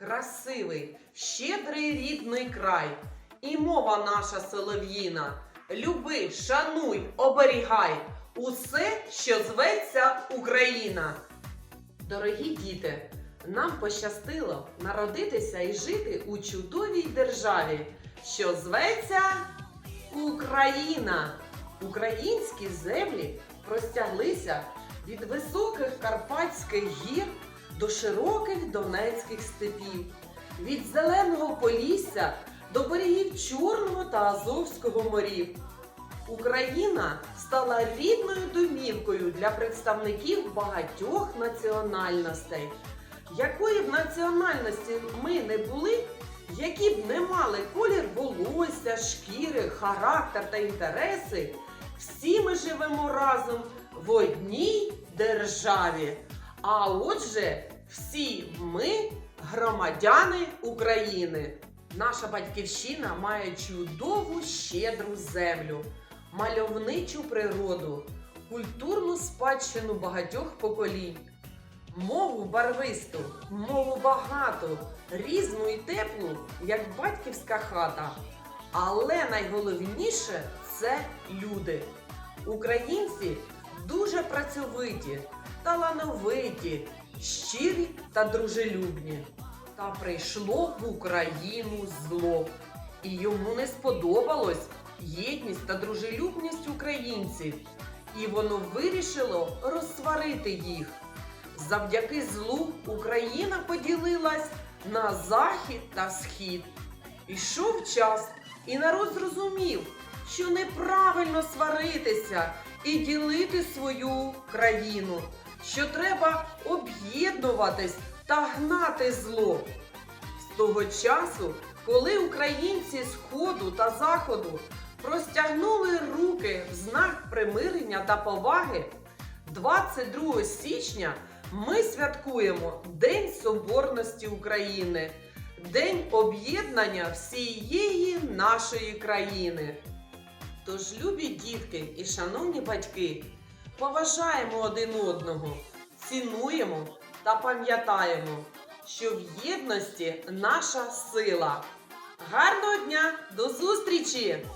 красивий, щедрий рідний край. І мова наша солов'їна. Люби, шануй, оберігай усе, що зветься Україна. Дорогі діти, нам пощастило народитися і жити у чудовій державі, що зветься Україна. Українські землі простяглися від високих Карпатських гір до широких Донецьких степів, від зеленого Полісся до берегів Чорного та Азовського морів. Україна стала рідною домівкою для представників багатьох національностей. Якої б національності ми не були, які б не мали колір волосся, шкіри, характер та інтереси, всі ми живемо разом в одній державі. А отже, всі ми громадяни України. Наша батьківщина має чудову щедру землю, мальовничу природу, культурну спадщину багатьох поколінь, мову барвисту, мову багату, різну і теплу, як батьківська хата. Але найголовніше це люди. Українці дуже працьовиті, талановиті, щирі та дружелюбні. Та прийшло в Україну зло, і йому не сподобалось єдність та дружелюбність українців, і воно вирішило розсварити їх. Завдяки злу Україна поділилась на захід та схід. Ішов час, і народ зрозумів, що неправильно сваритися і ділити свою країну, що треба об'єднуватись та гнати зло. З того часу, коли українці Сходу та Заходу простягнули руки в знак примирення та поваги, 22 січня ми святкуємо День Соборності України, День об'єднання всієї нашої країни. Тож, любі дітки і шановні батьки, поважаємо один одного, цінуємо та пам'ятаємо, що в єдності наша сила. Гарного дня! До зустрічі!